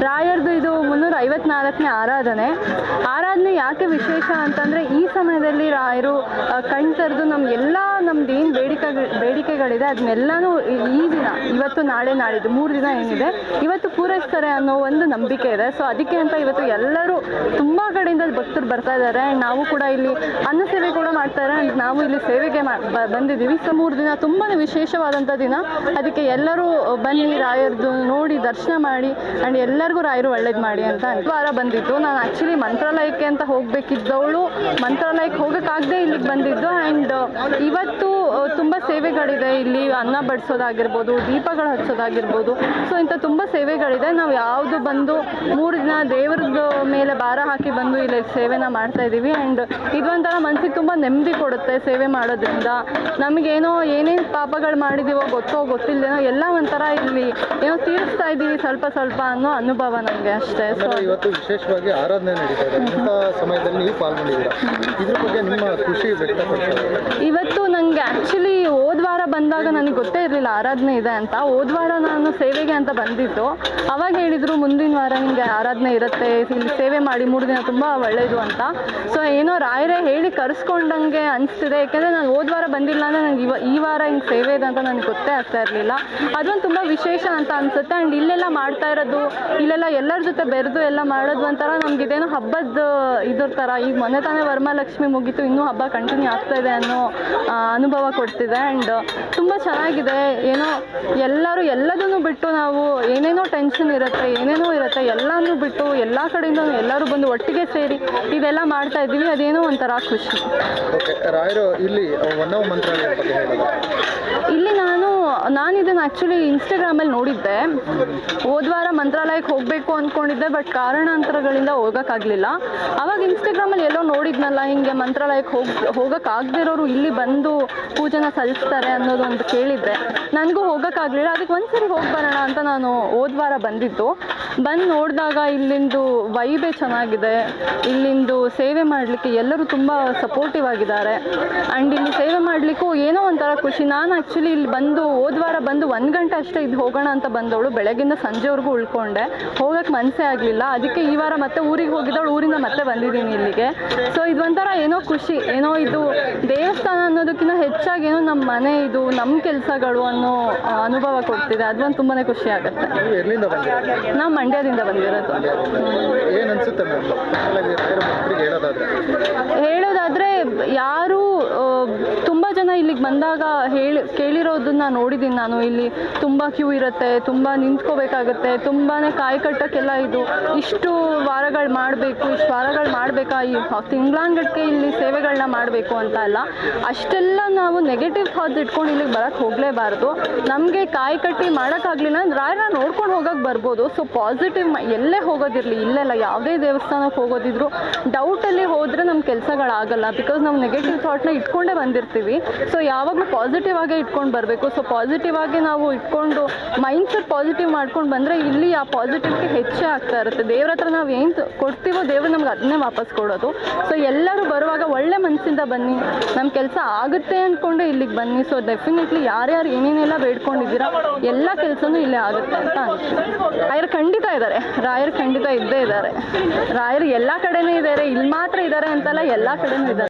ರಾಯರ್ದು ಐವತ್ನಾಲ್ಕನೇ ಆರಾಧನೆ. ಆರಾಧನೆ ಯಾಕೆ ವಿಶೇಷ ಅಂತಂದರೆ ಈ ಸಮಯದಲ್ಲಿ ರಾಯರು ಕಣ್ ತೆರೆದು ನಮ್ಮ ಎಲ್ಲ, ನಮ್ದು ಏನು ಬೇಡಿಕೆ, ಬೇಡಿಕೆಗಳಿದೆ ಅದನ್ನೆಲ್ಲನೂ ಈ- ದಿನ, ಇವತ್ತು ನಾಳೆ ನಾಳಿದ್ದು ಮೂರು ದಿನ ಏನಿದೆ, ಇವತ್ತು ಪೂರೈಸ್ತಾರೆ ಅನ್ನೋ ಒಂದು ನಂಬಿಕೆ ಇದೆ. ಸೊ ಅದಕ್ಕೆ ಅಂತ ಇವತ್ತು ಎಲ್ಲರೂ ತುಂಬ ಕಡೆಯಿಂದ ಭಕ್ತರು ಬರ್ತಾ ಇದ್ದಾರೆ. ಆ್ಯಂಡ್ ನಾವು ಕೂಡ ಇಲ್ಲಿ ಅನ್ನ ಸೇವೆ ಕೂಡ ಮಾಡ್ತಾರೆ ನಾವು ಇಲ್ಲಿ ಸೇವೆಗೆ ಬಂದಿದ್ದೀವಿ. ಸೊ ಮೂರು ದಿನ ತುಂಬಾ ವಿಶೇಷವಾದಂಥ ದಿನ. ಅದಕ್ಕೆ ಎಲ್ಲರೂ ಬನ್ನಿ, ರಾಯರ್ದು ನೋಡಿ, ದರ್ಶನ ಮಾಡಿ ಆ್ಯಂಡ್ ಎಲ್ಲರಿಗೂ ರಾಯರು ಒಳ್ಳೇದು ಮಾಡಿ ಅಂತ ವಾರ ಬಂದಿದ್ದು. ನಾನು ಆ್ಯಕ್ಚುಲಿ ಮಂತ್ರಾಲಯಕ್ಕೆ ಅಂತ ಹೋಗಬೇಕಿದ್ದವಳು. ಮಂತ್ರಾಲಯಕ್ಕೆ ಹೋಗೋಕ್ಕಾಗದೆ ಇಲ್ಲಿಗೆ ಬಂದಿದ್ದು. ಆ್ಯಂಡ್ ಇವತ್ತು ಆ, ತುಂಬ ಸೇವೆಗಳಿದೆ. ಇಲ್ಲಿ ಅನ್ನ ಬಡಿಸೋದಾಗಿರ್ಬೋದು ದೀಪಗಳು ಹಚ್ಚೋದಾಗಿರ್ಬೋದು. ಸೊ ಇಂಥ ತುಂಬ ಸೇವೆಗಳಿದೆ. ನಾವು ಯಾವುದು ಬಂದು ಮೂರು ದಿನ ದೇವ್ರದ್ದು ಮೇಲೆ ಭಾರ ಹಾಕಿ ಬಂದು ಇಲ್ಲಿ ಸೇವೆನ ಮಾಡ್ತಾ ಇದ್ದೀವಿ ಆ್ಯಂಡ್ ಇದೊಂಥರ ಮನಸ್ಸಿಗೆ ತುಂಬ ನೆಮ್ಮದಿ ಕೊಡುತ್ತೆ ಸೇವೆ ಮಾಡೋದ್ರಿಂದ. ನಮಗೇನೋ ಏನೇನು ಪಾಪಗಳು ಮಾಡಿದ್ದೀವೋ ಗೊತ್ತೋ ಗೊತ್ತಿಲ್ಲದೇನೋ ಎಲ್ಲ ಒಂಥರ ಇಲ್ಲಿ ಏನೋ ತೀರಿಸ್ತಾ ಇದ್ದೀವಿ ಸ್ವಲ್ಪ ಸ್ವಲ್ಪ ಅನ್ನೋ ಅನುಭವ ನನಗೆ ಅಷ್ಟೇ. ಸೊ ಇವತ್ತು ವಿಶೇಷವಾಗಿ ಆರಾಧನೆ ನಡೀತಾ ಇದೆ. ಇಂಥ ಸಮಯದಲ್ಲಿ ನೀವು ಪಾಲ್ಗೊಂಡಿದ್ದೀರಾ? ಇದ್ರ ಬಗ್ಗೆ ನಿಮ್ಮ ಖುಷಿ ಇವತ್ತು ನನಗೆ ಆ್ಯಕ್ಚುಲಿ ಹೋದ ಬಂದಾಗ ನನಗೆ ಗೊತ್ತೇ ಇರಲಿಲ್ಲ, ಆರಾಧನೆ ಇದೆ ಅಂತ. ಹೋದ್ವಾರ ನಾನು ಸೇವೆಗೆ ಅಂತ ಬಂದಿದ್ದು. ಅವಾಗ ಹೇಳಿದರು, ಮುಂದಿನ ವಾರ ನಿಮಗೆ ಆರಾಧನೆ ಇರುತ್ತೆ, ಇಲ್ಲಿ ಸೇವೆ ಮಾಡಿ, ಮೂರು ದಿನ ತುಂಬ ಒಳ್ಳೆಯದು ಅಂತ. ಸೊ ಏನೋ ರಾಯರೇ ಹೇಳಿ ಕರೆಸ್ಕೊಂಡಂಗೆ ಅನಿಸ್ತಿದೆ. ಯಾಕೆಂದರೆ ನಾನು ಹೋದ್ವಾರ ಬಂದಿಲ್ಲ ಅಂದರೆ ನನಗೆ ಇವ ಈ ವಾರ ಹಿಂಗೆ ಸೇವೆ ಇದೆ ಅಂತ ನನಗೆ ಗೊತ್ತೇ ಆಗ್ತಾ ಇರಲಿಲ್ಲ. ಅದೊಂದು ತುಂಬ ವಿಶೇಷ ಅಂತ ಅನಿಸುತ್ತೆ. ಆ್ಯಂಡ್ ಇಲ್ಲೆಲ್ಲ ಮಾಡ್ತಾ ಇರೋದು, ಇಲ್ಲೆಲ್ಲ ಎಲ್ಲರ ಜೊತೆ ಬೆರೆದು ಎಲ್ಲ ಮಾಡೋದು ಒಂಥರ ನಮ್ಗೆ ಇದೇನೋ ಹಬ್ಬದ, ಇದ್ರ ಥರ ಈಗ ಮೊನ್ನೆ ತಾನೇ ವರ್ಮಾಲಕ್ಷ್ಮಿ ಮುಗೀತು, ಇನ್ನೂ ಹಬ್ಬ ಕಂಟಿನ್ಯೂ ಆಗ್ತಾ ಇದೆ ಅನ್ನೋ ಅನುಭವ ಕೊಡ್ತಿದೆ. ಆ್ಯಂಡ್ ತುಂಬ ಚೆನ್ನಾಗಿದೆ. ಏನೋ ಎಲ್ಲರೂ ಎಲ್ಲದನ್ನು ಬಿಟ್ಟು ನಾವು ಏನೇನೋ ಟೆನ್ಷನ್ ಇರುತ್ತೆ ಏನೇನೋ ಇರುತ್ತೆ ಎಲ್ಲನೂ ಬಿಟ್ಟು ಎಲ್ಲ ಕಡೆಯಿಂದ ಎಲ್ಲರೂ ಬಂದು ಒಟ್ಟಿಗೆ ಸೇರಿ ಇದೆಲ್ಲ ಮಾಡ್ತಾ ಇದ್ದೀವಿ. ಅದೇನೋ ಒಂಥರ ಖುಷಿ. ಇಲ್ಲಿ ನಾನು ಇದನ್ನು ಆ್ಯಕ್ಚುಲಿ ಇನ್ಸ್ಟಾಗ್ರಾಮಲ್ಲಿ ನೋಡಿದ್ದೆ. ಹೋದ ವಾರ ಮಂತ್ರಾಲಯಕ್ಕೆ ಹೋಗಬೇಕು ಅಂದ್ಕೊಂಡಿದ್ದೆ ಬಟ್ ಕಾರಣಾಂತರಗಳಿಂದ ಹೋಗೋಕ್ಕಾಗಲಿಲ್ಲ. ಅವಾಗ ಇನ್ಸ್ಟಾಗ್ರಾಮಲ್ಲಿ ಎಲ್ಲೋ ನೋಡಿದ್ನಲ್ಲ, ಹಿಂಗೆ ಮಂತ್ರಾಲಯಕ್ಕೆ ಹೋಗಿ, ಹೋಗೋಕ್ಕಾಗದಿರೋರು ಇಲ್ಲಿ ಬಂದು ಪೂಜೆನ ಸಲ್ಲಿಸ್ತಾರೆ ಅನ್ನೋದು ಒಂದು ಕೇಳಿದ್ದೆ. ನನಗೂ ಹೋಗೋಕ್ಕಾಗಲಿಲ್ಲ. ಅದಕ್ಕೆ ಒಂದ್ಸರಿ ಹೋಗಿ ಬರೋಣ ಅಂತ ನಾನು ಹೋದ ವಾರ ಬಂದಿದ್ದು. ಬಂದು ನೋಡಿದಾಗ ಇಲ್ಲಿಂದು ವೈಬೇ ಚೆನ್ನಾಗಿದೆ. ಇಲ್ಲಿಂದು ಸೇವೆ ಮಾಡಲಿಕ್ಕೆ ಎಲ್ಲರೂ ತುಂಬ ಸಪೋರ್ಟಿವ್ ಆಗಿದ್ದಾರೆ. ಆ್ಯಂಡ್ ಇಲ್ಲಿ ಸೇವೆ ಮಾಡಲಿಕ್ಕೂ ಏನೋ ಒಂಥರ ಖುಷಿ. ನಾನು ಆ್ಯಕ್ಚುಲಿ ಇಲ್ಲಿ ಬಂದು ಹೋದ್ವಾರ ಬಂದು ಒಂದು ಗಂಟೆ ಅಷ್ಟೇ ಇದು ಹೋಗೋಣ ಅಂತ ಬಂದವಳು. ಬೆಳಗಿಂದ ಸಂಜೆವರೆಗೂ ಉಳ್ಕೊಂಡೆ. ಹೋಗೋಕ್ಕೆ ಮನಸ್ಸೇ ಆಗಲಿಲ್ಲ. ಅದಕ್ಕೆ ಈ ವಾರ ಮತ್ತೆ ಊರಿಗೆ ಹೋಗಿದ್ದವಳು. ಊರಿಂದ ಮತ್ತೆ ಬಂದಿದ್ದೀನಿ ಇಲ್ಲಿಗೆ. ಸೊ ಇದೊಂಥರ ಏನೋ ಖುಷಿ. ಏನೋ ಇದು ದೇವಸ್ಥಾನ ಅನ್ನೋದಕ್ಕಿಂತ ಹೆಚ್ಚಾಗಿ ಏನೋ ನಮ್ಮ ಮನೆ ಇದು ನಮ್ಮ ಕೆಲಸಗಳು ಅನ್ನೋ ಅನುಭವ ಕೊಡ್ತಿದೆ. ಅದೊಂದು ತುಂಬಾ ಖುಷಿ ಆಗುತ್ತೆ. ನೀವು ನಾವು ಮಂಡ್ಯದಿಂದ ಬಂದಿರೋದು. ಏನು ಅನ್ಸುತ್ತೆ ಮ್ಯಾಮ್? ಹೇಳೋದಾದ್ರೆ ಜನ ಇಲ್ಲಿಗೆ ಬಂದಾಗ ಹೇಳಿ, ಕೇಳಿರೋದನ್ನ ನೋಡಿದ್ದೀನಿ ನಾನು. ಇಲ್ಲಿ ತುಂಬ ಕ್ಯೂ ಇರುತ್ತೆ, ತುಂಬ ನಿಂತ್ಕೋಬೇಕಾಗುತ್ತೆ ತುಂಬಾ ಕಾಯಿ ಕಟ್ಟೋಕ್ಕೆಲ್ಲ ಇದು ಇಷ್ಟು ವಾರಗಳು ಮಾಡಬೇಕು, ಇಷ್ಟು ವಾರಗಳು ಮಾಡಬೇಕಾ? ಈ ತಿಂಗಳಾನ್ಗಟ್ಗೆ ಇಲ್ಲಿ ಸೇವೆಗಳನ್ನ ಮಾಡಬೇಕು ಅಂತ ಅಲ್ಲ. ಅಷ್ಟೆಲ್ಲ ನಾವು ನೆಗೆಟಿವ್ ಥಾಟ್ಸ್ ಇಟ್ಕೊಂಡು ಇಲ್ಲಿಗೆ ಬರೋಕ್ಕೆ ಹೋಗಲೇಬಾರ್ದು. ನಮಗೆ ಕಾಯಿ ಕಟ್ಟಿ ಮಾಡೋಕ್ಕಾಗಲಿಲ್ಲ ಅಂದ್ರೆ ರಾಯರ ನೋಡ್ಕೊಂಡು ಹೋಗೋಕೆ ಬರ್ಬೋದು. ಸೊ ಪಾಸಿಟಿವ್ ಎಲ್ಲೇ ಹೋಗೋದಿರಲಿ, ಇಲ್ಲೆಲ್ಲ ಯಾವುದೇ ದೇವಸ್ಥಾನಕ್ಕೆ ಹೋಗೋದಿದ್ರು ಡೌಟಲ್ಲಿ ಹೋದರೆ ನಮ್ಮ ಕೆಲಸಗಳಾಗಲ್ಲ ಬಿಕಾಸ್ ನಾವು ನೆಗೆಟಿವ್ ಥಾಟ್ನ ಇಟ್ಕೊಂಡೇ ಬಂದಿರ್ತೀವಿ. ಸೊ ಯಾವಾಗಲೂ ಪಾಸಿಟಿವ್ ಆಗೇ ಇಟ್ಕೊಂಡು ಬರಬೇಕು. ಸೊ ಪಾಸಿಟಿವ್ ಆಗಿ ನಾವು ಇಟ್ಕೊಂಡು ಮೈಂಡ್ ಸೆಟ್ ಪಾಸಿಟಿವ್ ಮಾಡ್ಕೊಂಡು ಬಂದರೆ ಇಲ್ಲಿ ಆ ಪಾಸಿಟಿವ್ಗೆ ಹೆಚ್ಚೇ ಆಗ್ತಾ ಇರುತ್ತೆ. ದೇವ್ರ ಹತ್ರ ನಾವು ಏನು ಕೊಡ್ತೀವೋ ದೇವ್ರು ನಮ್ಗೆ ಅದನ್ನೇ ವಾಪಸ್ ಕೊಡೋದು. ಸೊ ಎಲ್ಲರೂ ಬರುವಾಗ ಒಳ್ಳೆ ಮನಸ್ಸಿಂದ ಬನ್ನಿ. ನಮ್ಮ ಕೆಲಸ ಆಗುತ್ತೆ ಅಂದ್ಕೊಂಡು ಇಲ್ಲಿಗೆ ಬನ್ನಿ. ಸೊ ಡೆಫಿನೆಟ್ಲಿ ಯಾರ್ಯಾರು ಏನೇನೆಲ್ಲ ಬೇಡ್ಕೊಂಡಿದ್ದೀರಾ, ಎಲ್ಲ ಕೆಲಸನೂ ಇಲ್ಲೇ ಆಗುತ್ತೆ ಅಂತ ಅನ್ಸುತ್ತೆ. ರಾಯರು ಖಂಡಿತ ಇದ್ದಾರೆ ರಾಯರು ಖಂಡಿತ ಇದ್ದೇ ಇದ್ದಾರೆ ರಾಯರು ಎಲ್ಲ ಕಡೆನೂ ಇದ್ದಾರೆ ಇಲ್ಲಿ ಮಾತ್ರ ಇದ್ದಾರೆ ಅಂತಲ್ಲ ಎಲ್ಲ ಕಡೆನೂ ಇದ್ದಾರೆ